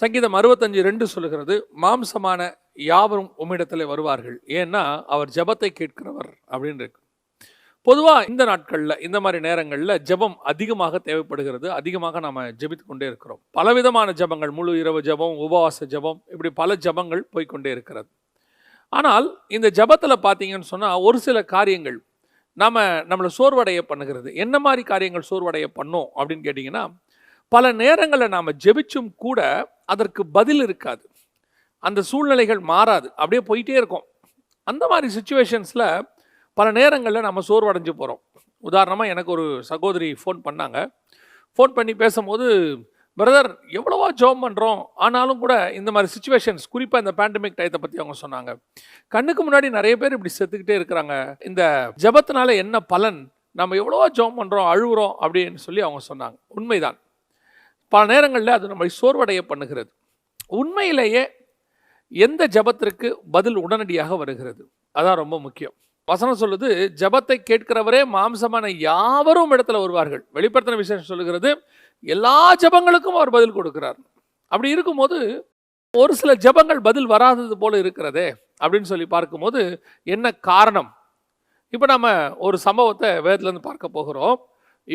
சங்கீதம் அறுபத்தஞ்சு ரெண்டு சொல்லுகிறது மாம்சமான யாவரும் உம்மிடத்தில் வருவார்கள். ஏன்னா அவர் ஜெபத்தை கேட்கிறவர் அப்படின்னு இருக்கு. பொதுவாக இந்த நாட்களில் இந்த மாதிரி நேரங்களில் ஜெபம் அதிகமாக தேவைப்படுகிறது. அதிகமாக நாம் ஜெபித்து கொண்டே இருக்கிறோம். பலவிதமான ஜெபங்கள் முழு இரவு ஜெபம் உபவாச ஜெபம் இப்படி பல ஜெபங்கள் போய்க்கொண்டே இருக்கிறது. ஆனால் இந்த ஜெபத்தில் பார்த்தீங்கன்னு சொன்னால் ஒரு சில காரியங்கள் நாம் நம்மளை சோர்வடைய பண்ணுகிறது. என்ன மாதிரி காரியங்கள் சோர்வடைய பண்ணோம் அப்படின்னு கேட்டிங்கன்னா பல நேரங்களில் நாம் ஜெபிச்சும் கூட அதற்கு பதில் இருக்காது. அந்த சூழ்நிலைகள் மாறாது. அப்படியே போயிட்டே இருக்கும். அந்த மாதிரி சுச்சுவேஷன்ஸில் பல நேரங்களில் நம்ம சோர்வடைஞ்சு போகிறோம் உதாரணமாக எனக்கு ஒரு சகோதரி ஃபோன் பண்ணாங்க. ஃபோன் பண்ணி பேசும்போது பிரதர் எவ்வளவோ ஜோம் பண்ணுறோம் ஆனாலும் கூட இந்த மாதிரி சுச்சுவேஷன்ஸ் குறிப்பாக இந்த பேண்டமிக் டயத்தை பற்றி அவங்க சொன்னாங்க. கண்ணுக்கு முன்னாடி நிறைய பேர் இப்படி செத்துக்கிட்டே இருக்கிறாங்க. இந்த ஜெபத்தினால என்ன பலன்? நம்ம எவ்வளவோ ஜோம் பண்ணுறோம் அழுகுறோம்? அப்படின்னு சொல்லி அவங்க சொன்னாங்க. உண்மைதான். பல நேரங்களில் அது நம்மை சோர்வடைய பண்ணுகிறது. உண்மையிலேயே எந்த ஜெபத்திற்கு பதில் உடனடியாக வருகிறது? அதான் ரொம்ப முக்கியம். வசனம் சொல்லுது ஜெபத்தை கேட்கிறவரே மாம்சமான யாவரும் இடத்துல வருவார்கள். வெளிப்படுத்தின விசேஷம் சொல்லுகிறது எல்லா ஜெபங்களுக்கும் அவர் பதில் கொடுக்கிறார். அப்படி இருக்கும்போது ஒரு சில ஜெபங்கள் பதில் வராதது போல இருக்கிறதே அப்படின்னு சொல்லி பார்க்கும்போது என்ன காரணம்? இப்போ நம்ம ஒரு சம்பவத்தை வேதத்துலேருந்து பார்க்க போகிறோம்.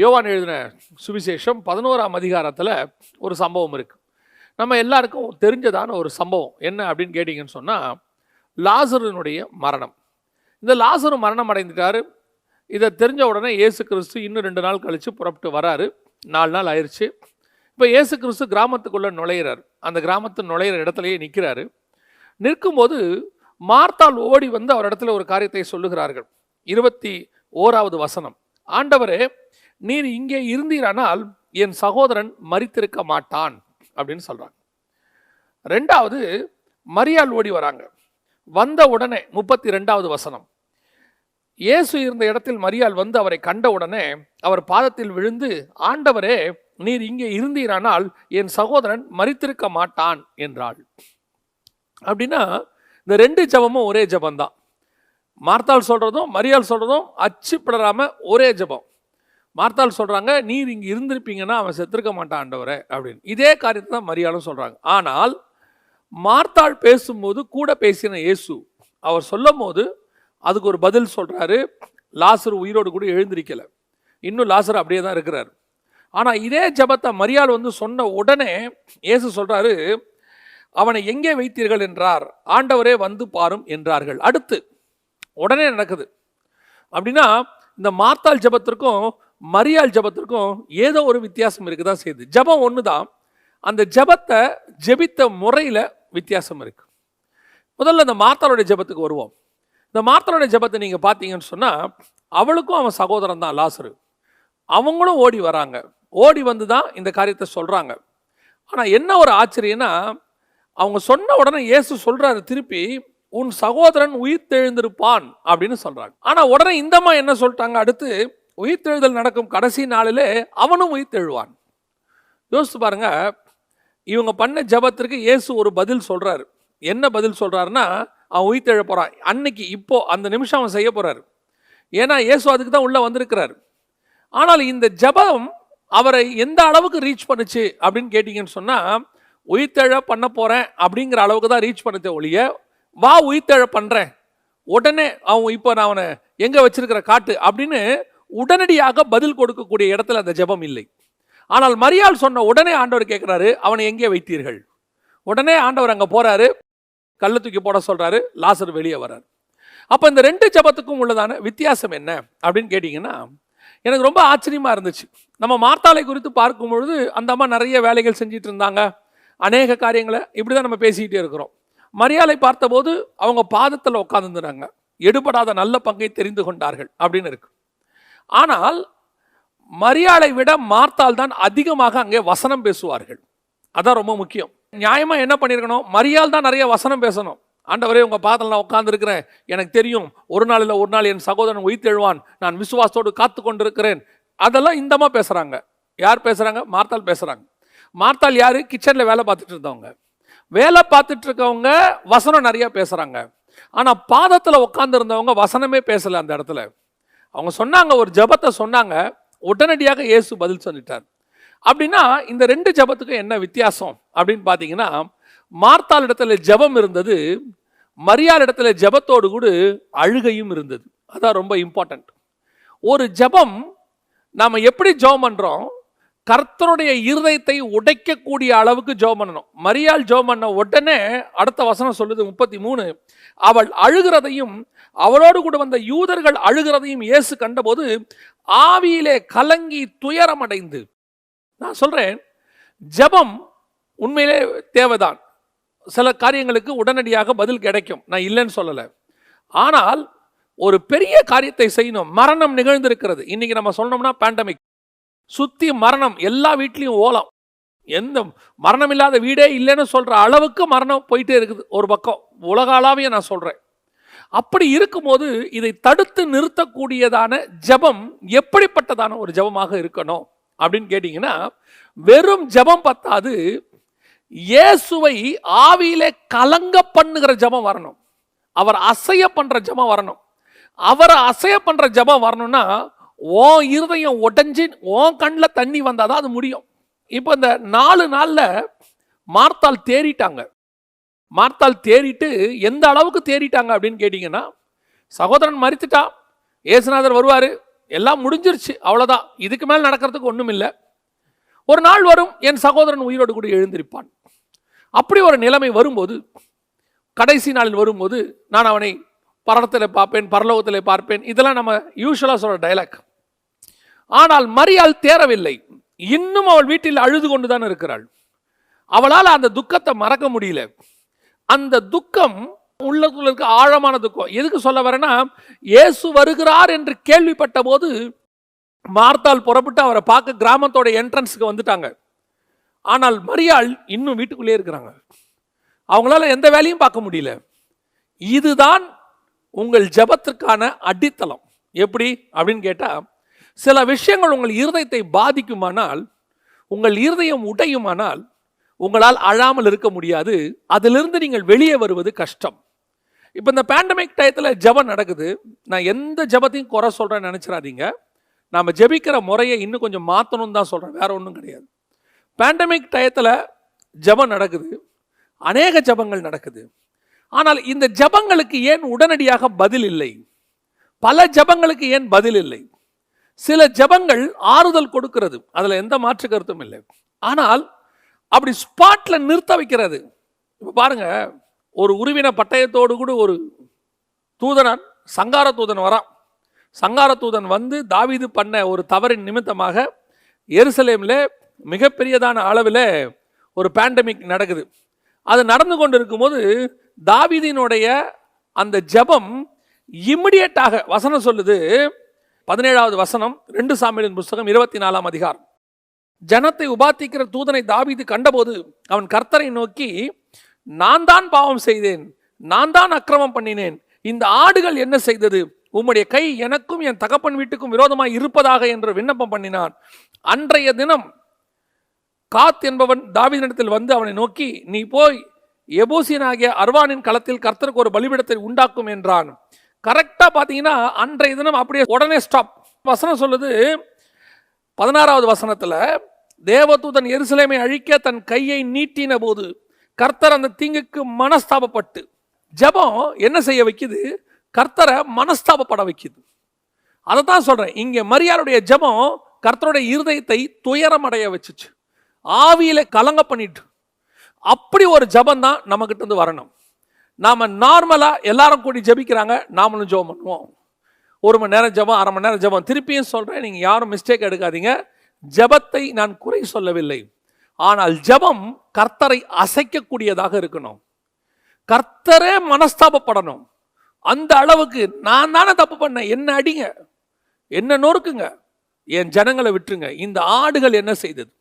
யோவான் எழுதின சுவிசேஷம் பதினோராம் அதிகாரத்தில் ஒரு சம்பவம் இருக்குது நம்ம எல்லாருக்கும் தெரிஞ்சதான ஒரு சம்பவம் என்ன அப்படின்னு கேட்டிங்கன்னு சொன்னால் லாசருனுடைய மரணம். இந்த லாசரு மரணம் அடைந்துட்டாரு. இதை தெரிஞ்ச உடனே இயேசு கிறிஸ்து இன்னும் ரெண்டு நாள் கழித்து புறப்பட்டு வராரு. நாலு நாள் ஆயிடுச்சு இப்போ இயேசு கிறிஸ்து கிராமத்துக்குள்ளே நுழையிறார். அந்த கிராமத்து நுழையிற இடத்துலையே நிற்கிறாரு நிற்கும்போது மார்த்தால் ஓடி வந்து அவர் இடத்துல ஒரு காரியத்தை சொல்லுகிறார்கள். இருபத்தி ஓராவது வசனம். ஆண்டவரே நீர் இங்கே இருந்தீரானால் என் சகோதரன் மறித்திருக்க மாட்டான் அப்படின்னு சொல்கிறாங்க ரெண்டாவது மரியாள் ஓடி வராங்க. வந்த உடனே முப்பத்தி ரெண்டாவது வசனம். இயேசு இருந்த இடத்தில் மரியாள் வந்து அவரை கண்ட உடனே அவர் பாதத்தில் விழுந்து ஆண்டவரே நீர் இங்கே இருந்தீரானால் என் சகோதரன் மறித்திருக்க மாட்டான் என்றாள். அப்படின்னா இந்த ரெண்டு ஜபமும் ஒரே ஜபம்தான். மார்த்தாள் சொல்கிறதும் மரியாள் சொல்கிறதும் அச்சு ஒரே ஜபம். மார்த்தால் சொல்கிறாங்க நீர் இங்கே இருந்திருப்பீங்கன்னா அவன் செத்துருக்க மாட்டான் ஆண்டவரை அப்படின்னு. இதே காரியத்தை தான் மரியாளும் சொல்கிறாங்க ஆனால் மார்த்தாள் பேசும்போது கூட பேசின இயேசு அவர் சொல்லும் போது அதுக்கு ஒரு பதில் சொல்கிறாரு லாசர் உயிரோடு கூட எழுந்திருக்கல. இன்னும் லாசர் அப்படியே தான் இருக்கிறார். ஆனால் இதே ஜபத்தை மரியாள் வந்து சொன்ன உடனே இயேசு சொல்கிறாரு அவனை எங்கே வைத்தீர்கள் என்றார்? ஆண்டவரே வந்து பாரும் என்றார்கள். அடுத்து உடனே நடக்குது. அப்படின்னா இந்த மார்த்தாள் ஜபத்திற்கும் மரியாள் ஜபத்திற்கும் ஏதோ ஒரு வித்தியாசம் இருக்க தான் செய்யுது ஜபம் ஒன்று தான் அந்த ஜபத்தை ஜெபித்த முறையில் வித்தியாசம் இருக்கு. முதல்ல இந்த மார்த்தாளுடைய ஜபத்துக்கு வருவோம். இந்த மார்த்தாளுடைய ஜபத்தை நீங்கள் பார்த்தீங்கன்னு சொன்னால் அவளுக்கும் அவன் சகோதரன் தான் லாசரு. அவங்களும் ஓடி வராங்க. ஓடி வந்து தான் இந்த காரியத்தை சொல்கிறாங்க ஆனால் என்ன ஒரு ஆச்சரியன்னா அவங்க சொன்ன உடனே இயேசு சொல்கிறாரு திருப்பி உன் சகோதரன் உயிர்த்தெழுந்திருப்பான் அப்படின்னு சொல்கிறாங்க ஆனால் உடனே இந்தம்மா என்ன சொல்லிட்டாங்க? அடுத்து உயிர்த்தெழுதல் நடக்கும் கடைசி நாளிலே அவனும் உயிர்த்தெழுவான். யோசித்து பாருங்க இவங்க பண்ண ஜபத்திற்கு இயேசு ஒரு பதில் சொல்கிறாரு என்ன பதில் சொல்கிறாருன்னா அவன் உயிர்த்தெழ போகிறான் அன்னைக்கு இப்போ அந்த நிமிஷம் அவன் செய்ய போகிறாரு ஏன்னா இயேசு அதுக்கு தான் உள்ளே வந்திருக்கிறார். ஆனால் இந்த ஜபம் அவரை எந்த அளவுக்கு ரீச் பண்ணுச்சு அப்படின்னு கேட்டிங்கன்னு சொன்னால் உயிர்த்தெழ பண்ண போகிறேன் அப்படிங்கிற அளவுக்கு தான் ரீச் பண்ணதே ஒழிய வா உயிர்த்தெழ பண்ணுறேன் உடனே அவன் இப்போ நான் அவனை எங்கே வச்சிருக்கிற காட்டு அப்படின்னு உடனடியாக பதில் கொடுக்கக்கூடிய இடத்துல அந்த ஜெபம் இல்லை. ஆனால் மரியாள் சொன்ன உடனே ஆண்டவர் கேட்குறாரு அவனை எங்கே வைத்தீர்கள்? உடனே ஆண்டவர் அங்கே போகிறாரு கல்லை தூக்கி போட சொல்கிறாரு லாசர் வெளியே வர்றார். அப்போ இந்த ரெண்டு ஜபத்துக்கும் உள்ளதான வித்தியாசம் என்ன அப்படின்னு கேட்டிங்கன்னா எனக்கு ரொம்ப ஆச்சரியமாக இருந்துச்சு. நம்ம மார்த்தாலை குறித்து பார்க்கும் பொழுது அந்த அம்மா நிறைய வேலைகள் செஞ்சிட்டு இருந்தாங்க. அநேக காரியங்களை இப்படி தான் நம்ம பேசிக்கிட்டே இருக்கிறோம். மரியாதை பார்த்தபோது அவங்க பாதத்தில் உட்காந்துருந்தாங்க எடுபடாத நல்ல பங்கை தெரிந்து கொண்டார்கள் அப்படின்னு இருக்கு. ஆனால் மரியாதை விட மார்த்தால் தான் அதிகமாக அங்கே வசனம் பேசுவார்கள். அதான் ரொம்ப முக்கியம். நியாயமாக என்ன பண்ணியிருக்கணும் மரியால் தான் நிறைய வசனம் பேசணும். ஆண்டவரே உங்கள் பாதத்தில் நான் உட்காந்துருக்கிறேன் எனக்கு தெரியும் ஒரு நாள் இல்லை ஒரு நாள் என் சகோதரன் உயிர்த்தெழுவான். நான் விசுவாசத்தோடு காத்து கொண்டிருக்கிறேன். அதெல்லாம் இந்தமா பேசுகிறாங்க யார் பேசுகிறாங்க மார்த்தாள் பேசுகிறாங்க மார்த்தாள் யாரு? கிச்சனில் வேலை பார்த்துட்டு இருந்தவங்க. வேலை பார்த்துட்டு இருக்கவங்க வசனம் நிறையா பேசுகிறாங்க ஆனால் பாதத்தில் உட்காந்துருந்தவங்க வசனமே பேசலை அந்த இடத்துல. அவங்க சொன்னாங்க ஒரு ஜெபத்தை சொன்னாங்க. உடனடியாக இயேசு பதில் சொல்லிட்டார். அப்படின்னா இந்த ரெண்டு ஜெபத்துக்கும் என்ன வித்தியாசம்? அப்படின்னு பார்த்தீங்கன்னா மார்த்தால் இடத்துல ஜெபம் இருந்தது மரியாள் இடத்துல ஜெபத்தோடு கூட அழுகையும் இருந்தது. அதான் ரொம்ப இம்பார்ட்டண்ட் ஒரு ஜெபம் நாம் எப்படி ஜெபம் பண்ணுறோம் கர்த்தருடைய இருதயத்தை உடைக்கக்கூடிய அளவுக்கு ஜோம் பண்ணணும். மரியாள் ஜோம் பண்ண உடனே அடுத்த வசனம் சொல்லுது முப்பத்தி மூணு. அவள் அழுகிறதையும் அவளோடு கூட வந்த யூதர்கள் அழுகிறதையும் இயேசு கண்டபோது ஆவியிலே கலங்கி துயரம் அடைந்து நான் சொல்கிறேன் ஜெபம் உண்மையிலே தேவைதான். சில காரியங்களுக்கு உடனடியாக பதில் கிடைக்கும். நான் இல்லைன்னு சொல்லலை. ஆனால் ஒரு பெரிய காரியத்தை செய்யணும். மரணம் நிகழ்ந்திருக்கிறது. இன்னைக்கு நம்ம சொன்னோம்னா பேண்டமிக் சுற்றி மரணம். எல்லா வீட்லேயும் ஓலம். எந்த மரணம் இல்லாத வீடே இல்லைன்னு சொல்கிற அளவுக்கு மரணம் போயிட்டே இருக்குது. ஒரு பக்கம். உலகளாவிய நான் சொல்கிறேன் அப்படி இருக்கும்போது இதை தடுத்து நிறுத்தக்கூடியதான ஜெபம் எப்படிப்பட்டதான ஒரு ஜெபமாக இருக்கணும் அப்படின்னு கேட்டிங்கன்னா வெறும் ஜெபம் பத்தாது இயேசுவை ஆவியிலே கலங்க பண்ணுகிற ஜெபம் வரணும். அவர் அசைய பண்ற ஜெபம் வரணும். அவரை அசைய பண்ற ஜெபம் வரணும்னா ஓ இருதயம் உடஞ்சி உன் கண்ணில் தண்ணி வந்தாதான் அது முடியும். இப்போ இந்த நாலு நாளில் மார்த்தால் தேறிட்டாங்க. மார்த்தால் தேறிட்டு எந்த அளவுக்கு தேறிட்டாங்க அப்படின்னு கேட்டிங்கன்னா சகோதரன் மறித்துட்டான் ஏசுநாதர் வருவார் எல்லாம் முடிஞ்சிருச்சு அவ்வளோதான் இதுக்கு மேலே நடக்கிறதுக்கு ஒன்றும் இல்லை. ஒரு நாள் வரும் என் சகோதரன் உயிரோடு கூட எழுந்திருப்பான். அப்படி ஒரு நிலைமை வரும்போது கடைசி நாளில் வரும்போது நான் அவனை பரத்தில் பார்ப்பேன் பரலோகத்தில் பார்ப்பேன். இதெல்லாம் நம்ம யூஸ்வலாக சொல்கிற டைலாக் ஆனால் மரியாள் தேரவில்லை இன்னும் அவள் வீட்டில் அழுது கொண்டு தான் இருக்கிறாள். அவளால் அந்த துக்கத்தை மறக்க முடியல. அந்த துக்கம் உள்ளத்துள்ள இருக்க ஆழமான துக்கம். எதுக்கு சொல்ல வரேன்னா இயேசு வருகிறார் என்று கேள்விப்பட்ட போது மார்த்தால் புறப்பட்டு அவரை பார்க்க கிராமத்தோட என்ட்ரன்ஸுக்கு வந்துட்டாங்க. ஆனால் மரியாள் இன்னும் வீட்டுக்குள்ளே இருக்கிறாங்க. அவங்களால எந்த வேலையும் பார்க்க முடியல. இதுதான் உங்கள் ஜெபத்திற்கான அடித்தளம். எப்படி? அப்படின்னு கேட்டால் சில விஷயங்கள் உங்கள் இருதயத்தை பாதிக்குமானால் உங்கள் இருதயம் உடையுமானால் உங்களால் அழாமல் இருக்க முடியாது. அதிலிருந்து நீங்கள் வெளியே வருவது கஷ்டம். இப்போ இந்த பேண்டமிக் டயத்தில் ஜெபம் நடக்குது. நான் எந்த ஜெபத்தையும் குறை சொல்கிறேன்னு நினச்சிடாதீங்க. நாம் ஜெபிக்கிற முறையை இன்னும் கொஞ்சம் மாற்றணும்னு தான் சொல்கிறேன் வேற ஒன்றும் கிடையாது. பேண்டமிக் டயத்தில் ஜெபம் நடக்குது. அநேக ஜெபங்கள் நடக்குது. ஆனால் இந்த ஜெபங்களுக்கு ஏன் உடனடியாக பதில் இல்லை? பல ஜெபங்களுக்கு ஏன் பதில் இல்லை? சில ஜெபங்கள் ஆறுதல் கொடுக்கிறது. அதில் எந்த மாற்று கருத்தும் இல்லை. ஆனால் அப்படி ஸ்பாட்ல நிறுத்த வைக்கிறது. இப்போ பாருங்க ஒரு உருவின பட்டயத்தோடு கூட ஒரு தூதனன் சங்கார தூதன் வரான் சங்கார தூதன் வந்து தாவீது பண்ண ஒரு தவறின் நிமித்தமாக எருசலேமில் மிகப்பெரியதான அளவில் ஒரு பேண்டமிக் நடக்குது. அது நடந்து கொண்டு இருக்கும்போது தாவிதினுடைய அந்த ஜெபம் இம்மிடியட்டாக வசனம் சொல்லுது. பதினேழாவது வசனம் ரெண்டு சாமியின் புஸ்தகம் இருபத்தி நாலாம் அதிகாரம். ஜனத்தை உபாத்திக்கிற தூதனை தாவிது கண்டபோது அவன் கர்த்தரை நோக்கி நான் தான் பாவம் செய்தேன் நான் தான் அக்கிரமம் பண்ணினேன். இந்த ஆடுகள் என்ன செய்தது? உம்முடைய கை எனக்கும் என் தகப்பன் வீட்டுக்கும் விரோதமாய் இருப்பதாக என்று விண்ணப்பம் பண்ணினான். அன்றைய தினம் காத் என்பவன் தாவீதினிடத்தில் வந்து அவனை நோக்கி நீ போய் எபோசியனாகிய அர்வானின் களத்தில் கர்த்தருக்கு ஒரு பலிபிடத்தை உண்டாக்கும் என்றான். கரெக்டாக பார்த்தீங்கன்னா அன்றைய தினம் அப்படியே உடனே ஸ்டாப் வசனம் சொல்லுது பதினாறாவது வசனத்தில் தேவதூதன் எருசலேமை அழிக்க தன் கையை நீட்டின போது கர்த்தர் அந்த தீங்குக்கு மனஸ்தாபப்பட்டு ஜெபம் என்ன செய்ய வைக்குது? கர்த்தரை மனஸ்தாபப்பட வைக்குது. அதை தான் சொல்கிறேன் இங்கே மரியாளுடைய ஜெபம் கர்த்தருடைய இருதயத்தை துயரமடைய வச்சுச்சு. ஆவியில் கலங்க பண்ணிட்டு அப்படி ஒரு ஜெபம் தான் நம்மக்கிட்டேருந்து வரணும். நாம் நார்மலாக எல்லாரும் கூடி ஜெபிக்கிறாங்க நாமளும் ஜெபம் பண்ணுவோம். ஒரு மணி நேரம் ஜெபம் அரை மணி நேரம் ஜெபம். திருப்பியும் சொல்கிறேன் நீங்கள் யாரும் மிஸ்டேக் எடுக்காதீங்க. ஜெபத்தை நான் குறை சொல்லவில்லை. ஆனால் ஜெபம் கர்த்தரை அசைக்கக்கூடியதாக இருக்கணும். கர்த்தரே மனஸ்தாபப்படணும். அந்த அளவுக்கு நான் தானே தப்பு பண்ணேன். என்ன அடிங்க? என்ன நொறுக்குங்க? என் ஜனங்களை விட்டுருங்க. இந்த ஆடுகள் என்ன செய்தது?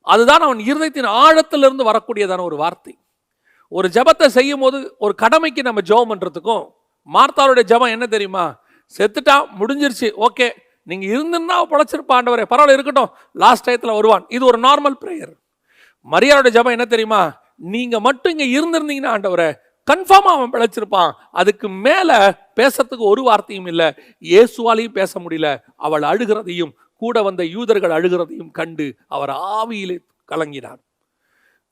அதுதான் அவன் இருதயத்தின் ஆழத்திலிருந்து வரக்கூடியதான ஒரு வார்த்தை. ஒரு ஜெபத்தை செய்யும் போது ஒரு கடமைக்கு நம்ம ஜெபம் பண்ணுறதுக்கும் மார்த்தாளுடைய ஜெபம் என்ன தெரியுமா? செத்துட்டா முடிஞ்சிருச்சு. ஓகே நீங்கள் இருந்திருந்தா படைச்சிருப்பாண்டவரே பரவாயில்ல இருக்கட்டும். லாஸ்ட் டயத்தில் வருவான். இது ஒரு நார்மல் ப்ரேயர் மரியாதையோட ஜெபம் என்ன தெரியுமா? நீங்கள் மட்டும் இங்கே இருந்திருந்தீங்கன்னா ஆண்டவரை கன்ஃபார்மாக அவன் பிழைச்சிருப்பான் அதுக்கு மேலே பேசுறதுக்கு ஒரு வார்த்தையும் இல்லை. இயேசுவாலையும் பேச முடியல. அவள் அழுகிறதையும் கூட வந்த யூதர்கள் அழுகிறதையும் கண்டு அவர் ஆவியிலே கலங்கினார்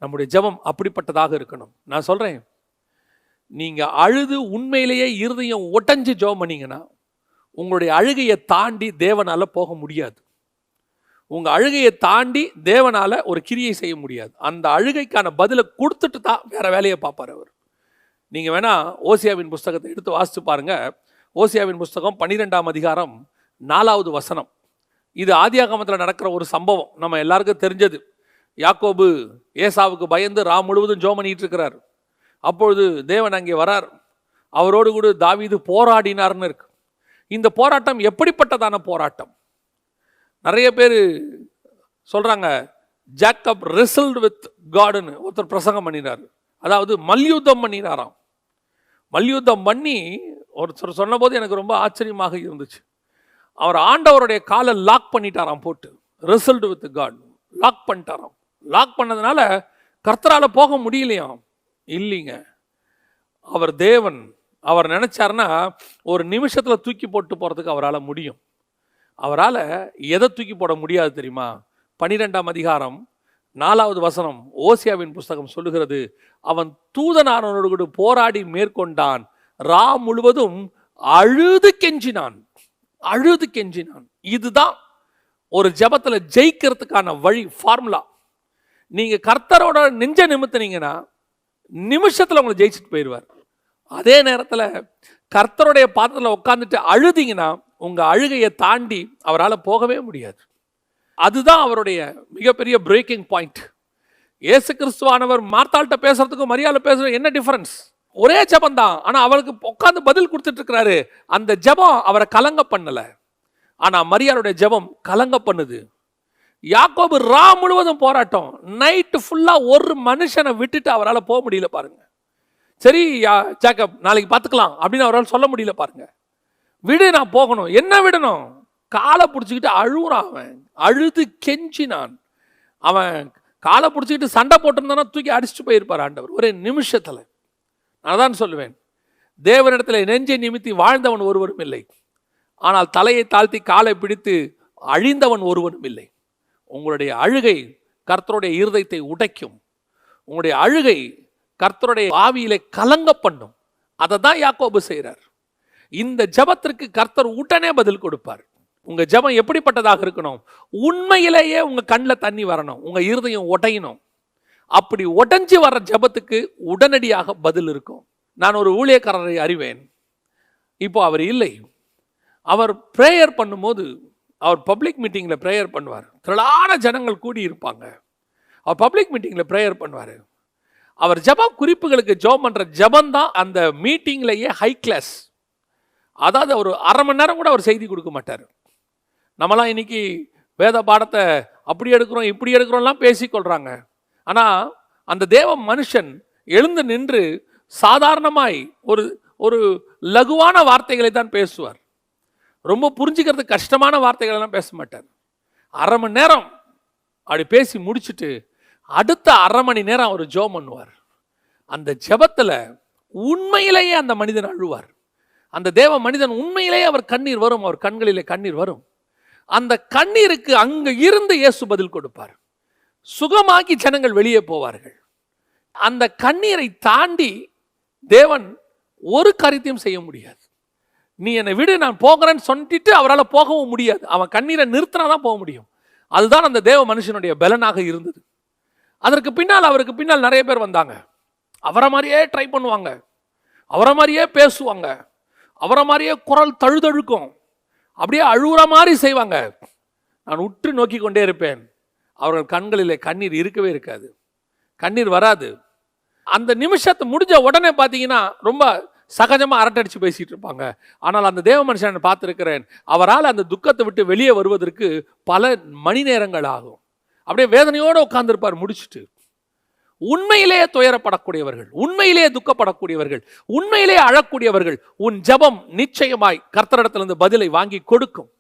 நம்முடைய ஜெபம் அப்படிப்பட்டதாக இருக்கணும். நான் சொல்கிறேன் நீங்கள் அழுது உண்மையிலேயே இருதயம் ஒட்டஞ்சு ஜெபம் பண்ணிங்கன்னா உங்களுடைய அழுகையை தாண்டி தேவனால் போக முடியாது. உங்கள் அழுகையை தாண்டி தேவனால் ஒரு கிரியை செய்ய முடியாது. அந்த அழுகைக்கான பதிலை கொடுத்துட்டு தான் வேறு வேலையை பார்ப்பார் அவர். நீங்கள் வேணால் ஓசியாவின் புஸ்தகத்தை எடுத்து வாசித்து பாருங்கள் ஓசியாவின் புஸ்தகம் பன்னிரெண்டாம் அதிகாரம் நாலாவது வசனம். இது ஆதியாகமத்தில் நடக்கிற ஒரு சம்பவம். நம்ம எல்லாருக்கும் தெரிஞ்சது. யாக்கோபு ஏசாவுக்கு பயந்து ராம் முழுவதும் ஜோ பண்ணிட்டு இருக்கிறார். அப்பொழுது தேவன் அங்கே வரார். அவரோடு கூட தாவீது போராடினார்னு இருக்கு. இந்த போராட்டம் எப்படிப்பட்டதான போராட்டம்? நிறைய பேர் சொல்கிறாங்க ஜாக்கப் ரிசல்ட் வித் காடுன்னு ஒருத்தர் பிரசங்கம் பண்ணினார். அதாவது மல்யுத்தம் பண்ணினாராம். மல்யுத்தம் பண்ணி ஒருத்தர் சொன்னபோது எனக்கு ரொம்ப ஆச்சரியமாக இருந்துச்சு. அவர் ஆண்டவருடைய காலை லாக் பண்ணிட்டாராம் போட்டு. ரிசல்ட் வித் காட் லாக் பண்ணிட்டாராம். லாக் பண்ணதுனால கர்த்தரால் போக முடியலையாம். இல்லைங்க. அவர் தேவன். அவர் நினச்சார்னா ஒரு நிமிஷத்தில் தூக்கி போட்டு போகிறதுக்கு அவரால் முடியும். அவரால் எதை தூக்கி போட முடியாது தெரியுமா? பனிரெண்டாம் அதிகாரம் நாலாவது வசனம் ஓசியாவின் புஸ்தகம் சொல்லுகிறது அவன் தூதனானவனோடு கூட போராடி மேற்கொண்டான். ரா முழுவதும் அழுது கெஞ்சினான். அழுது கெஞ்சினான். இதுதான் ஒரு ஜபத்தில் ஜெயிக்கிறதுக்கான வழி ஃபார்முலா நீங்கள் கர்த்தரோட நெஞ்ச நிமித்தினீங்கன்னா நிமிஷத்தில் உங்களை ஜெயிச்சுட்டு போயிடுவார். அதே நேரத்தில் கர்த்தருடைய பாத்திரத்தில் உட்காந்துட்டு அழுதிங்கன்னா உங்கள் அழுகையை தாண்டி அவரால் போகவே முடியாது. அதுதான் அவருடைய மிகப்பெரிய பிரேக்கிங் பாயிண்ட் ஏசு கிறிஸ்துவானவர் மார்த்தாள்கிட்ட பேசுறதுக்கும் மரியாதை பேசுறது என்ன டிஃபரன்ஸ் ஒரே ஜெபம் தான். ஆனால் அவளுக்கு உட்காந்து பதில் கொடுத்துட்டு இருக்கிறாரு. அந்த ஜெபம் அவரை கலங்க பண்ணலை. ஆனால் மரியாளுடைய ஜெபம் கலங்க பண்ணுது. யாக்கோபு ரா முழுவதும் போராட்டம். நைட்டு ஃபுல்லாக ஒரு மனுஷனை விட்டுட்டு அவரால் போக முடியல பாருங்கள் சரி ஜேக்கப் நாளைக்கு பார்த்துக்கலாம் அப்படின்னு அவரால் சொல்ல முடியல பாருங்க. விடு நான் போகணும். என்ன விடணும்? காலை பிடிச்சிக்கிட்டு அழுகுறான் அவன். அழுது கெஞ்சி நான். அவன் காலை பிடிச்சிக்கிட்டு சண்டை போட்டிருந்தானா தூக்கி அடிச்சுட்டு போயிருப்பார் ஆண்டவர். ஒரே நிமிஷத்தில். நான் தான் சொல்லுவேன். தேவனிடத்தில் நெஞ்சை நிமித்தி வாழ்ந்தவன் ஒருவரும் இல்லை. ஆனால் தலையை தாழ்த்தி காலை பிடித்து அழிந்தவன் ஒருவனும் இல்லை. உங்களுடைய அழுகை கர்த்தருடைய இருதயத்தை உடைக்கும். உங்களுடைய அழுகை கர்த்தருடைய ஆவியிலே கலங்க பண்ணும் அதை தான் யாக்கோபு செய்கிறார் இந்த ஜெபத்திற்கு கர்த்தர் உடனே பதில் கொடுப்பார். உங்கள் ஜெபம் எப்படிப்பட்டதாக இருக்கணும்? உண்மையிலேயே உங்கள் கண்ணில் தண்ணி வரணும். உங்கள் இருதயம் உடையணும். அப்படி உடஞ்சி வர்ற ஜெபத்துக்கு உடனடியாக பதில் இருக்கும். நான் ஒரு ஊழியக்காரரை அறிவேன். இப்போ அவர் இல்லை. அவர் ப்ரேயர் பண்ணும்போது அவர் பப்ளிக் மீட்டிங்கில் ப்ரேயர் பண்ணுவார். திரளான ஜனங்கள் கூடி இருப்பாங்க அவர் பப்ளிக் மீட்டிங்கில் ப்ரேயர் பண்ணுவார். அவர் ஜப குறிப்புகளுக்கு ஜோம் பண்ணுற ஜெபம் தான் அந்த மீட்டிங்லேயே ஹை கிளாஸ் அதாவது அவர் அரை மணி நேரம் கூட அவர் செய்தி கொடுக்க மாட்டார். நம்மலாம் இன்னைக்கு வேத பாடத்தை அப்படி எடுக்கிறோம் இப்படி எடுக்கிறோம்லாம் பேசிக்கொள்கிறாங்க ஆனால் அந்த தேவ மனுஷன் எழுந்து நின்று சாதாரணமாய் ஒரு ஒரு லகுவான வார்த்தைகளை தான் பேசுவார். ரொம்ப புரிஞ்சுக்கிறது கஷ்டமான வார்த்தைகளெல்லாம் பேச மாட்டார். அரை மணி நேரம் அப்படி பேசி முடிச்சுட்டு அடுத்த அரை மணி நேரம் அவர் ஜோம் பண்ணுவார். அந்த ஜபத்தில் உண்மையிலேயே அந்த மனிதன் அழுவார். அந்த தேவ மனிதன் உண்மையிலேயே அவர் கண்ணீர் வரும் அவர் கண்களிலே கண்ணீர் வரும். அந்த கண்ணீருக்கு அங்கே இருந்து இயேசு பதில் கொடுப்பார். சுகமாக்கி ஜனங்கள் வெளியே போவார்கள். அந்த கண்ணீரை தாண்டி தேவன் ஒரு காரியத்தையும் செய்ய முடியாது. நீ என்னை விடு நான் போகிறேன்னு சொல்லிட்டு அவரால் போகவும் முடியாது. அவன் கண்ணீரை நிறுத்தினா தான் போக முடியும். அதுதான் அந்த தேவ மனுஷனுடைய பலனாக இருந்தது. அதற்கு பின்னால் அவருக்கு பின்னால் நிறைய பேர் வந்தாங்க. அவரை மாதிரியே ட்ரை பண்ணுவாங்க. அவரை மாதிரியே பேசுவாங்க. அவரை மாதிரியே குரல் தழுதழுக்கும். அப்படியே அழுகுற மாதிரி செய்வாங்க. நான் உற்று நோக்கி கொண்டே இருப்பேன். அவர்கள் கண்களிலே கண்ணீர் இருக்கவே இருக்காது. கண்ணீர் வராது. அந்த நிமிஷத்தை முடிஞ்ச உடனே பார்த்தீங்கன்னா ரொம்ப சகஜமாக அரட்டடிச்சு பேசிகிட்டு இருப்பாங்க. ஆனால் அந்த தேவ மனுஷன் பார்த்துருக்கிறேன். அவரால் அந்த துக்கத்தை விட்டு வெளியே வருவதற்கு பல மணி நேரங்கள் ஆகும். அப்படியே வேதனையோடு உட்கார்ந்திருப்பார் முடிச்சுட்டு. உண்மையிலேயே துயரப்படக்கூடியவர்கள் உண்மையிலேயே துக்கப்படக்கூடியவர்கள் உண்மையிலேயே அழக்கூடியவர்கள் உன் ஜபம் நிச்சயமாய் கர்த்தரிடத்திலிருந்து பதிலை வாங்கி கொடுக்கும்.